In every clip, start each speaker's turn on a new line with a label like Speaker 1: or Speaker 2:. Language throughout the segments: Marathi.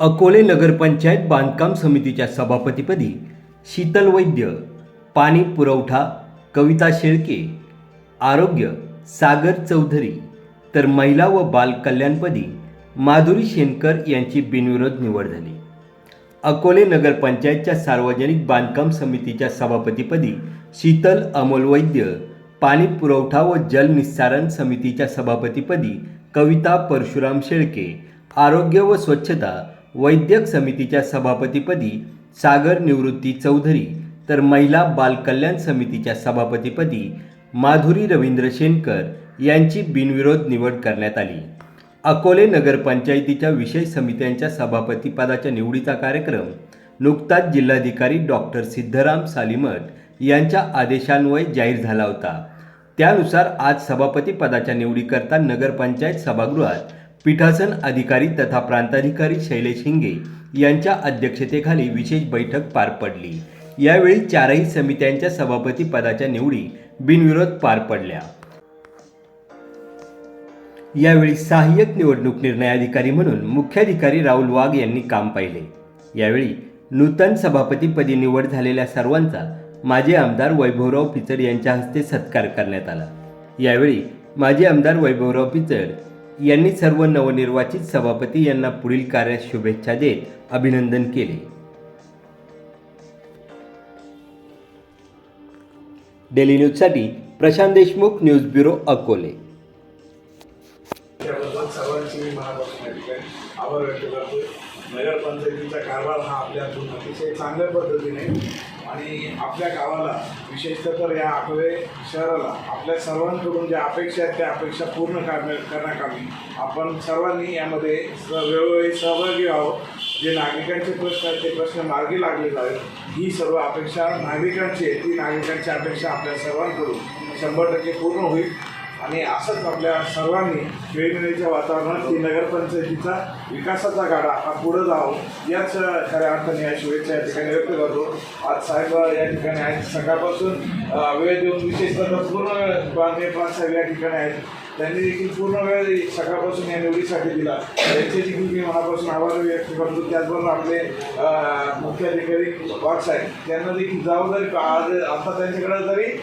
Speaker 1: अकोले नगरपंचायत बांधकाम समितीच्या सभापतीपदी शीतल वैद्य पाणी पुरवठा कविता शेळके आरोग्य सागर चौधरी तर महिला व बाल कल्याणपदी माधुरी शेनकर यांची बिनविरोध निवड झाली. अकोले नगरपंचायतच्या सार्वजनिक बांधकाम समितीच्या सभापतीपदी शीतल अमोल वैद्य पाणी पुरवठा व जल निस्सारण समितीच्या सभापतीपदी कविता परशुराम शेळके आरोग्य व स्वच्छता वैद्यक समितीच्या सभापतीपदी सागर निवृत्ती चौधरी तर महिला बालकल्याण समितीच्या सभापतीपदी माधुरी रवींद्र शेनकर यांची बिनविरोध निवड करण्यात आली. अकोले नगरपंचायतीच्या विषय समित्यांच्या सभापतीपदाच्या निवडीचा कार्यक्रम नुकताच जिल्हाधिकारी डॉक्टर सिद्धराम सालीमठ यांच्या आदेशान्वये जाहीर झाला होता. त्यानुसार आज सभापती पदाच्या निवडीकरता नगरपंचायत सभागृहात पीठासन अधिकारी तथा प्रांताधिकारी शैलेश हिंगे यांच्या अध्यक्षतेखाली विशेष बैठक पार पडली. यावेळी चारही समित्यांच्या सभापती पदाच्या निवडी बिनविरोध पार पडल्या. यावेळी सहाय्यक निवडणूक निर्णय अधिकारी म्हणून मुख्याधिकारी राहुल वाघ यांनी काम पाहिले. यावेळी नूतन सभापतीपदी निवड झालेल्या सर्वांचा माजी आमदार वैभवराव पिचड यांच्या हस्ते सत्कार करण्यात आला. यावेळी माजी आमदार वैभवराव पिचड यांनी सर्व नवनिर्वाचित सभापती यांना पुढील कार्यात शुभेच्छा देत अभिनंदन केले. डेली न्यूजसाठी प्रशांत देशमुख न्यूज ब्युरो अकोले.
Speaker 2: त्याबद्दल सर्वांची मी मनापासून या ठिकाणी आभार व्यक्त करतो नगरपंचायतीचा कारभार हा आपल्यातून अतिशय चांगल्या पद्धतीने आणि आपल्या गावाला विशेषतः तर या अकोले शहराला आपल्या सर्वांकडून ज्या अपेक्षा आहेत त्या अपेक्षा पूर्ण करण्या करण्याकामी आपण सर्वांनी यामध्ये स वेळोवेळी सहभागी व्हावं. जे नागरिकांचे प्रश्न आहेत ते प्रश्न मार्गी लागले जावेत. ही सर्व अपेक्षा नागरिकांची आहे ती नागरिकांची अपेक्षा आपल्या सर्वांकडून शंभर टक्के पूर्ण होईल. आणि असंच आपल्या सर्वांनी वेगवेगळ्याच्या वातावरणात ती नगरपंचायतीचा विकासाचा गाडा हा पुढं जावं. याच खऱ्या अर्थाने या शुभेच्छा या ठिकाणी व्यक्त करतो. आज साहेब या ठिकाणी आहेत. सकाळपासून वेळ देऊन विशेषतः पूर्ण वेळ बांधे साहेब या ठिकाणी आहेत. त्यांनी देखील पूर्ण वेळ सकाळपासून या निवडीसाठी दिला. त्यांचे देखील मी मनापासून आभार व्यक्त करतो. त्याचबरोबर आपले मुख्याधिकारी वाघ साहेब त्यांना देखील जबाबदारी आज आता त्यांच्याकडे जरी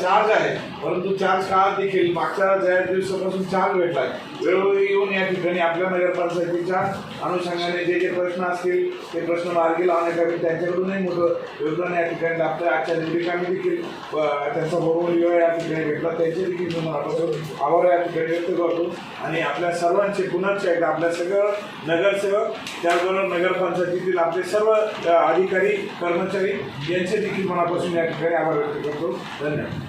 Speaker 2: चार्ज आहे. परंतु चार्ज का देखील? मागच्या ज्या दिवसापासून चार्ज भेटला आहे वेळोवेळी येऊन या ठिकाणी आपल्या नगरपंचायतीच्या अनुषंगाने जे जे प्रश्न असतील ते प्रश्न मार्गी लावण्यासाठी त्यांच्याकडूनही मोठं योगदान या ठिकाणी आपल्या आजच्या निवडणुकांनी देखील त्यांचा बरोबर वेळ या ठिकाणी भेटला. त्यांचे देखील मी मनापासून आभार या ठिकाणी व्यक्त करतो. आणि आपल्या सर्वांचे पुनश्च एकदा आपल्या सगळं नगरसेवक त्याचबरोबर नगरपंचायतीतील आपले सर्व अधिकारी कर्मचारी यांचे देखील मनापासून या ठिकाणी आभार व्यक्त करतो. धन्यवाद.